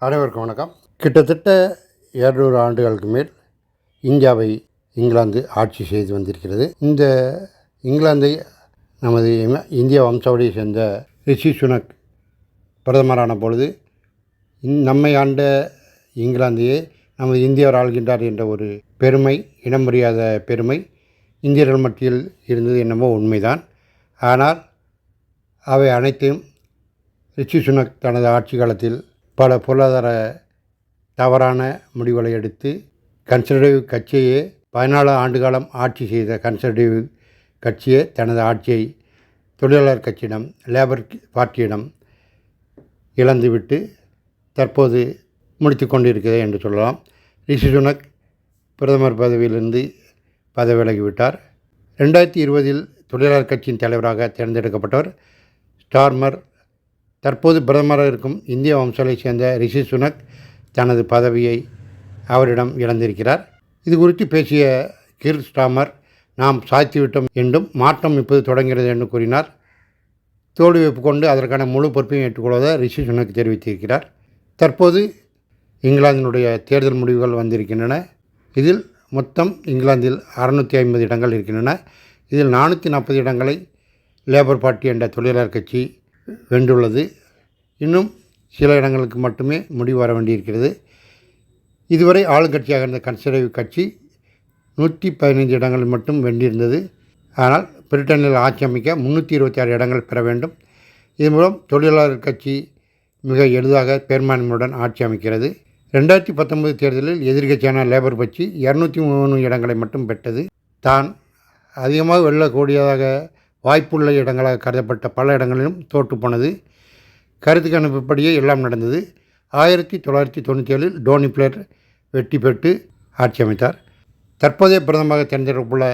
அனைவருக்கும் வணக்கம். கிட்டத்தட்ட இரநூறு ஆண்டுகளுக்கு மேல் இந்தியாவை இங்கிலாந்து ஆட்சி செய்து வந்திருக்கிறது. இந்த இங்கிலாந்தை நமது இந்திய வம்சாவளியை சேர்ந்த ரிஷி சுனக் பிரதமரான பொழுது இந்- நம்மை ஆண்ட இங்கிலாந்தையே நமது இந்தியர் ஆள்கின்றார் என்ற ஒரு பெருமை இனம் புரியாத பெருமை இந்தியர்கள் மத்தியில் இருந்தது என்னமோ உண்மைதான். ஆனால் அவை அனைத்தையும் ரிஷி சுனக் தனது ஆட்சி காலத்தில் பல பொருளாதார தவறான முடிவுகளை எடுத்து கன்சர்வேட்டிவ் கட்சியே பதினாலு ஆண்டு காலம் ஆட்சி செய்த கன்சர்வேட்டிவ் கட்சியே தனது ஆட்சியை தொழிலாளர் கட்சியிடம் லேபர் பார்ட்டியிடம் இழந்துவிட்டு தற்போது முடித்து கொண்டிருக்கிறது என்று சொல்லலாம். ரிஷி சுனக் பிரதமர் பதவியிலிருந்து பதவி விலகிவிட்டார் ரெண்டாயிரத்தி இருபதில் தொழிலாளர் கட்சியின் தலைவராக தேர்ந்தெடுக்கப்பட்டவர் ஸ்டார்மர் தற்போது பிரதமராக இருக்கும் இந்திய வம்சாலை சேர்ந்த ரிஷி சுனக் தனது பதவியை அவரிடம் இழந்திருக்கிறார். இது குறித்து பேசிய கிர் ஸ்டாமர் நாம் சாய்த்துவிட்டோம் என்றும் மாற்றம் இப்போது தொடங்கிறது என்று கூறினார். தோல்வி கொண்டு அதற்கான முழு பொறுப்பையும் ஏற்றுக்கொள்வதாக ரிஷி சுனக் தெரிவித்திருக்கிறார். தற்போது இங்கிலாந்தினுடைய தேர்தல் முடிவுகள் வந்திருக்கின்றன. இதில் மொத்தம் இங்கிலாந்தில் அறுநூற்றி ஐம்பது இடங்கள் இருக்கின்றன. இதில் நானூற்றி நாற்பது இடங்களை லேபர் பார்ட்டி என்ற தொழிலாளர் கட்சி வென்றுள்ளது. இன்னும் சில இடங்களுக்கு மட்டுமே முடிவு வர வேண்டியிருக்கிறது. இதுவரை ஆளுங்கட்சியாக இருந்த கன்சர்வேட்டிவ் கட்சி நூற்றி பதினைந்து இடங்கள் மட்டும் வென்றிருந்தது. ஆனால் பிரிட்டனில் ஆட்சி அமைக்க முந்நூற்றி இருபத்தி ஆறு இடங்கள் பெற வேண்டும். இதன் மூலம் தொழிலாளர் கட்சி மிக எளிதாக பெரும்பான்மையுடன் ஆட்சி அமைக்கிறது. ரெண்டாயிரத்தி பத்தொன்பது தேர்தலில் எதிர்கட்சியான லேபர் கட்சி இரநூத்தி மூணு இடங்களை மட்டும் பெற்றது. தான் அதிகமாக வெல்லக்கூடியதாக வாய்ப்புள்ள இடங்களாக கருதப்பட்ட பல இடங்களிலும் தோற்றுப்போனது கருத்து கணிப்புப்படியே எல்லாம் நடந்தது. ஆயிரத்தி தொள்ளாயிரத்தி தொண்ணூற்றி ஏழில் டோனி பிளேர் வெற்றி பெற்று ஆட்சி அமைத்தார். தற்போதைய பிரதமராக தேர்ந்தெடுப்புள்ள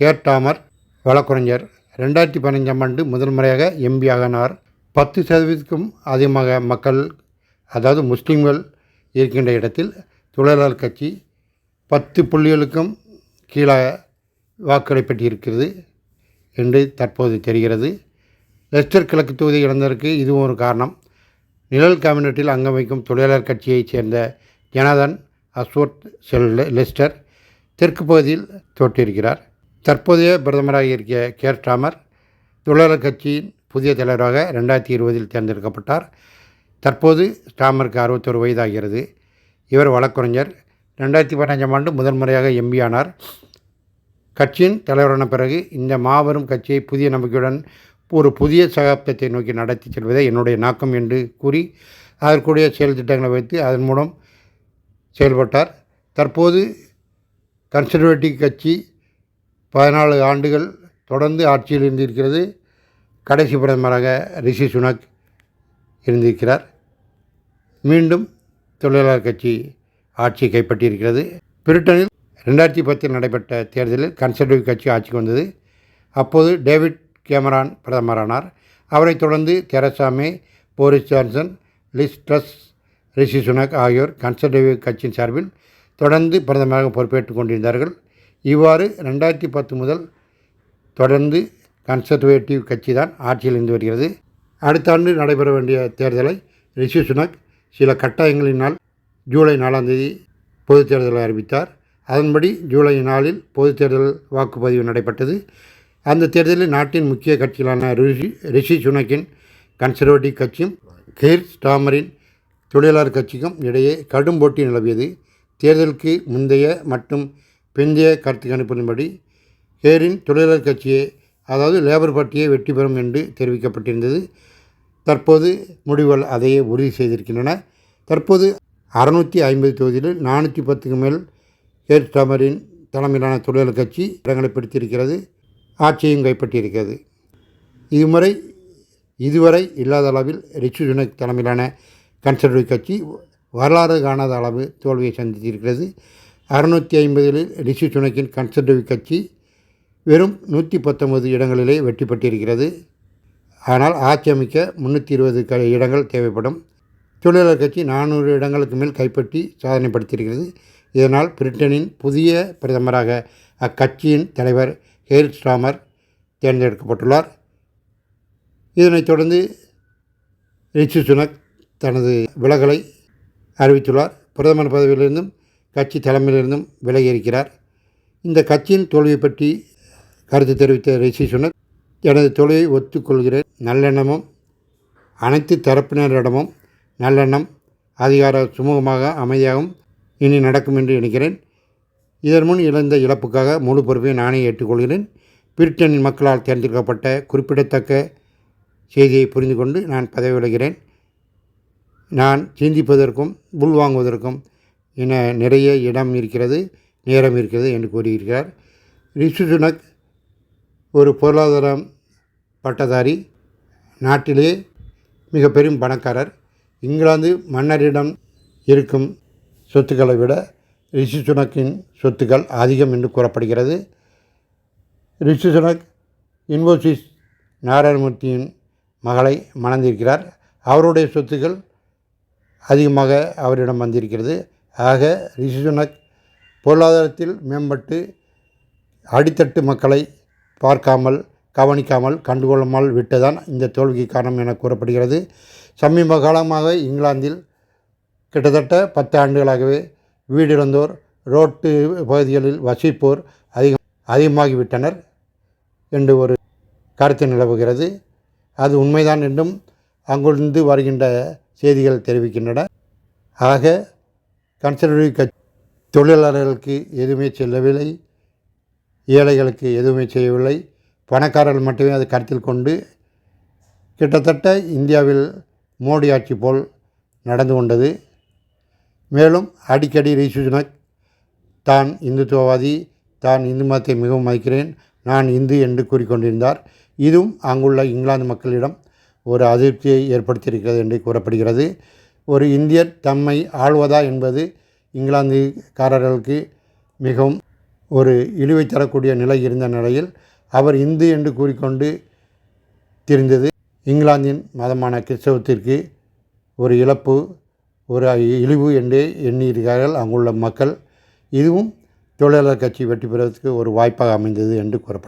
கேர் டாமர் வழக்குரைஞர் ரெண்டாயிரத்தி பதினஞ்சாம் ஆண்டு முதல் முறையாக எம்பி ஆகினார் பத்து சதவீதத்துக்கும் அதிகமாக மக்கள் அதாவது முஸ்லீம்கள் இருக்கின்ற இடத்தில் தொழிலாளர் கட்சி பத்து புள்ளிகளுக்கும் கீழே வாக்குகளை பெற்றிருக்கிறது. என்று தற்போது தெரிகிறது. லெஸ்டர் கிழக்கு தொகுதி இழந்ததற்கு இதுவும் ஒரு காரணம். நிழல் கேபினட்டில் அங்கம் வைக்கும் தொழிலாளர் கட்சியைச் சேர்ந்த ஜனதன் அஸ்வர்த் செல் லெஸ்டர் தெற்கு பகுதியில் தோற்றிருக்கிறார். தற்போதைய பிரதமராக இருக்கிய கேர் ஸ்டாமர் தொழிலாளர் கட்சியின் புதிய தலைவராக ரெண்டாயிரத்தி இருபதில் தேர்ந்தெடுக்கப்பட்டார். தற்போது ஸ்டாமருக்கு அறுபத்தொரு வயதாகிறது. இவர் வழக்குரைஞர் ரெண்டாயிரத்தி பதினஞ்சாம் ஆண்டு முதன்முறையாக எம்பி ஆனார் கட்சியின் தலைவரான பிறகு இந்த மாபெரும் கட்சியை புதிய நம்பிக்கையுடன் ஒரு புதிய சகாப்தத்தை நோக்கி நடத்தி செல்வதே என்னுடைய நோக்கம் என்று கூறி அதற்குரிய செயல் திட்டங்களை வைத்து அதன் மூலம் செயல்பட்டார். தற்போது கன்சர்வேட்டிவ் கட்சி பதினாலு ஆண்டுகள் தொடர்ந்து ஆட்சியில் இருந்திருக்கிறது. கடைசி பிரதமராக ரிஷி சுனக் இருந்திருக்கிறார். மீண்டும் தொழிலாளர் கட்சி ஆட்சியை கைப்பற்றியிருக்கிறது. பிரிட்டனில் ரெண்டாயிரத்தி பத்தில் நடைபெற்ற தேர்தலில் கன்சர்வேட்டிவ் கட்சி ஆட்சிக்கு வந்தது. அப்போது டேவிட் கேமரான் பிரதமரானார். அவரைத் தொடர்ந்து Theresa May Boris Johnson Liz Truss Rishi Sunak ஆகியோர் கன்சர்வேட்டிவ் கட்சியின் சார்பில் தொடர்ந்து பிரதமராக பொறுப்பேற்றுக் கொண்டிருந்தார்கள். இவ்வாறு ரெண்டாயிரத்தி பத்து முதல் தொடர்ந்து கன்சர்வேட்டிவ் கட்சி தான் ஆட்சியில் இருந்து வருகிறது. அடுத்த ஆண்டு நடைபெற வேண்டிய தேர்தலை ரிஷி சுனக் சில கட்டாயங்களினால் ஜூலை நாலாம் தேதி பொதுத் தேர்தலை அறிவித்தார். அதன்படி ஜூலை நாளில் பொதுத் தேர்தல் வாக்குப்பதிவு நடைபெற்றது. அந்த தேர்தலில் நாட்டின் முக்கிய கட்சிகளான ரிஷி ரிஷி சுனக்கின் கன்சர்வேட்டிவ் கட்சியும் கெய்ர் ஸ்டாமரின் தொழிலாளர் கட்சிக்கும் இடையே கடும் போட்டி நிலவியது. தேர்தலுக்கு முந்தைய மற்றும் பிந்தைய கருத்து கணிப்பின்படி கேரின் தொழிலாளர் கட்சியே அதாவது லேபர் பார்ட்டியே வெற்றி பெறும் என்று தெரிவிக்கப்பட்டிருந்தது. தற்போது முடிவுகள் அதையே உறுதி செய்திருக்கின்றன. தற்போது அறுநூற்றி ஐம்பது தொகுதியில் நானூற்றி பத்துக்கு மேல் கேர் ஸ்டாமரின் தலைமையிலான தொழிலாளர் கட்சி இடங்களை பிடித்திருக்கிறது ஆட்சியையும் கைப்பற்றியிருக்கிறது. இதுமுறை இதுவரை இல்லாத அளவில் ரிஷி சுனக் தலைமையிலான கன்சர்வேட்டிவ் கட்சி வரலாறு காணாத அளவு தோல்வியை சந்தித்திருக்கிறது. அறுநூற்றி ஐம்பதில் ரிஷி சுனக்கின் கன்சர்வேட்டிவ் கட்சி வெறும் நூற்றி பத்தொன்பது இடங்களிலே வெற்றி பெற்றிருக்கிறது ஆனால் ஆட்சி அமைக்க முந்நூற்றி இருபது க இடங்கள் தேவைப்படும். தொழிலாளர் கட்சி நானூறு இடங்களுக்கு மேல் கைப்பற்றி சாதனை படுத்தியிருக்கிறது இதனால் பிரிட்டனின் புதிய பிரதமராக அக்கட்சியின் தலைவர் ஹேர் ஸ்டாமர் தேர்ந்தெடுக்கப்பட்டுள்ளார். இதனைத் தொடர்ந்து ரிஷி சுனக் தனது விலகலை அறிவித்துள்ளார். பிரதமர் பதவியிலிருந்தும் கட்சி தலைமையிலிருந்தும் விலகி இருக்கிறார் இந்த கட்சியின் தோல்வி பற்றி கருத்து தெரிவித்த ரிஷி சுனக் எனது தொழிலை ஒத்துக்கொள்கிற நல்லெண்ணமும் அனைத்து தரப்பினரிடமும் நல்லெண்ணம் அதிகார சுமூகமாக அமைதியாகவும் இனி நடக்கும் என்று நினைக்கிறேன். இதன் முன் இழந்த இழப்புக்காக முழு பொறுப்பை நானே ஏற்றுக்கொள்கிறேன். பிரிட்டனின் மக்களால் தேர்ந்தெடுக்கப்பட்ட குறிப்பிடத்தக்க செய்தியை புரிந்து கொண்டு நான் பதவி விலகிறேன் நான் சிந்திப்பதற்கும் உள்வாங்குவதற்கும் என நிறைய இடம் இருக்கிறது நேரம் இருக்கிறது என்று கூறியிருக்கிறார். ரிஷி சுனக் ஒரு பொருளாதாரம் பட்டதாரி நாட்டிலே மிக பெரும் பணக்காரர். இங்கிலாந்து மன்னரிடம் இருக்கும் சொத்துக்களை விட ரிஷி சுனக்கின் சொத்துக்கள் அதிகம் என்று கூறப்படுகிறது. ரிஷி சுனக் இன்ஃபோசிஸ் நாராயணமூர்த்தியின் மகளை மணந்திருக்கிறார். அவருடைய சொத்துக்கள் அதிகமாக அவரிடம் வந்திருக்கிறது. ஆக ரிஷி சுனக் பொருளாதாரத்தில் மேம்பட்டு அடித்தட்டு மக்களை பார்க்காமல் கவனிக்காமல் கண்டுகொள்ளாமல் விட்டதான் இந்த தோல்விக்கு காரணம் என கூறப்படுகிறது. சமீப காலமாக இங்கிலாந்தில் கிட்டத்தட்ட பத்து ஆண்டுகளாகவே வீடிழந்தோர் ரோட்டு பகுதிகளில் வசிப்போர் அதிகம் அதிகமாகிவிட்டனர் என்று ஒரு கருத்து நிலவுகிறது. அது உண்மைதான் என்றும் அங்கிருந்து வருகின்ற செய்திகள் தெரிவிக்கின்றன. ஆக கன்சர்வேட்டிவ் கட்சி தொழிலாளர்களுக்கு எதுவுமே செல்லவில்லை. ஏழைகளுக்கு எதுவுமே செய்யவில்லை. பணக்காரர்கள் மட்டுமே அதை கருத்தில் கொண்டு கிட்டத்தட்ட இந்தியாவில் மோடி ஆட்சி போல் நடந்து கொண்டது. மேலும் அடிக்கடி ரிஷி சுனக் தான் இந்துத்துவவாதி தான் இந்து மதத்தை மிகவும் மதிக்கிறேன் நான் இந்து என்று கூறிக்கொண்டிருந்தார். இதுவும் அங்குள்ள இங்கிலாந்து மக்களிடம் ஒரு அதிருப்தியை ஏற்படுத்தியிருக்கிறது என்று கூறப்படுகிறது. ஒரு இந்தியர் தம்மை ஆள்வதா என்பது இங்கிலாந்துக்காரர்களுக்கு மிகவும் ஒரு இழிவை தரக்கூடிய நிலை இருந்த நிலையில் அவர் இந்து என்று கூறிக்கொண்டு தெரிந்தது இங்கிலாந்தின் மதமான கிறிஸ்தவத்திற்கு ஒரு இழப்பு ஒரு இழிவு என்றே எண்ணியிருக்கிறார்கள் அங்குள்ள மக்கள். இதுவும் தொழிலாளர் கட்சி வெற்றி பெறுவதற்கு ஒரு வாய்ப்பாக அமைந்தது என்று கூறப்படும்